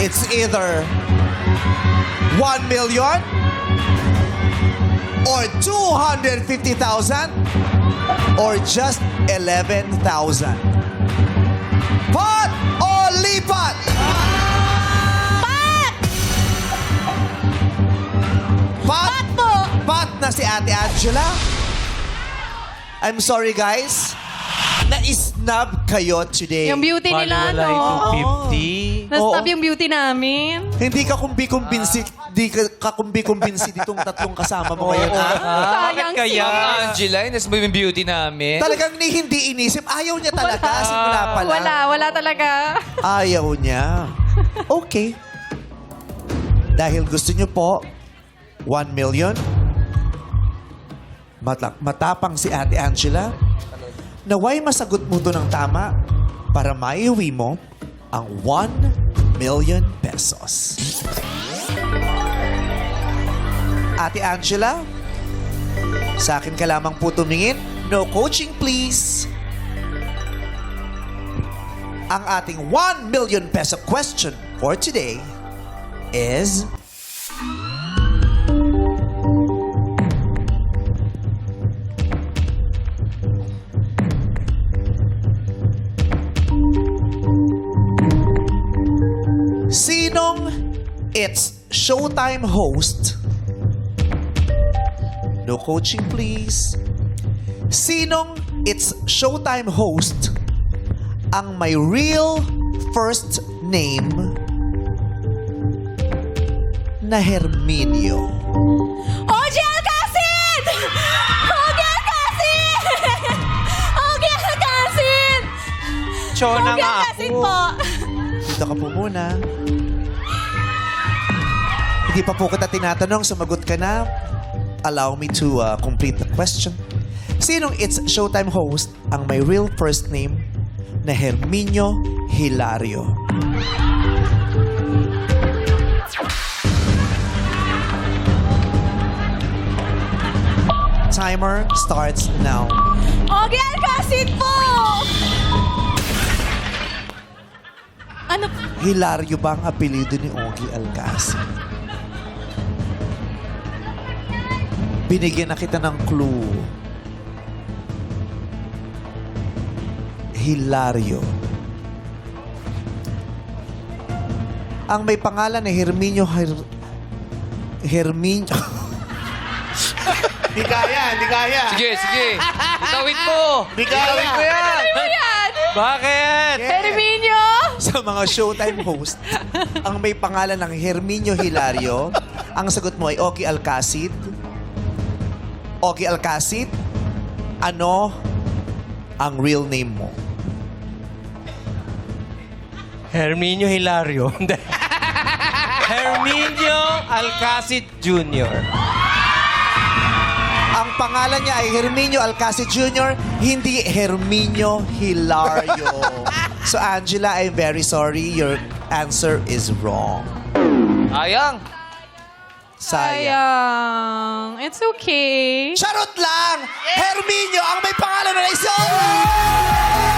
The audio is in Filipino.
It's either 1 million or 250,000 or just 11,000. Pot o lipat? Pat! Pat! Pat po! Pat na si Ate Angela. I'm sorry guys. Na-snub kayo today. Yung beauty nila, no? yung 250. Na-stop Oo. yung beauty namin. Hindi ka kumbi-kumbinsi, di ka, ka kumbi-kumbinsi ditong tatlong kasama mo ngayon, ha? Bakit Sayang kaya? Angela, inas mo yung beauty namin. Talagang ni hindi inisip. Ayaw niya talaga. Simula pa lang. Wala, wala talaga. Ayaw niya. Okay. Dahil gusto niyo po, 1 million. Mata- matapang si Ate Angela. Naway masagot mo to ng tama para maiuwi mo ang 1 million pesos. Ate Angela, sa akin ka lamang po tumingin. No coaching, please. Ang ating 1 million peso question for today is... It's Showtime host? No coaching, please. Sinong It's Showtime host ang may real first name na Herminio? OG Alcacid! OG Alcacid! OG Alcacid! Chona OG nga Alcacid ako. po! Dito ka po muna. Hindi pa po kita tinatanong, sumagot ka na. Allow me to uh, complete the question. Sinong It's Showtime host ang may real first name na Herminio Hilario? Timer starts now. OG Alcacid po! Ano? Hilario ba ang apelido ni Ogie Alcacid? Binigyan na kita ng clue. Hilario. Ang may pangalan ni Herminio Her... Herminio... Di kaya, di kaya. Sige, sige. Itawid mo. Di kaya. Itawid mo yan. Yan! Bakit? Herminio! sa mga Showtime host, ang may pangalan ng Herminio Hilario, ang sagot mo ay Ogie Alcacid. Ogie Alcacid, ano ang real name mo? Herminio Hilario. Hindi. Herminio Alcacid Jr. Ang pangalan niya ay Herminio Alcacid Jr., hindi Herminio Hilario. so Angela, I'm very sorry. Your answer is wrong. Ayang. Sayang. It's okay. Charot lang! Herminio ang may pangalan na si Ogie!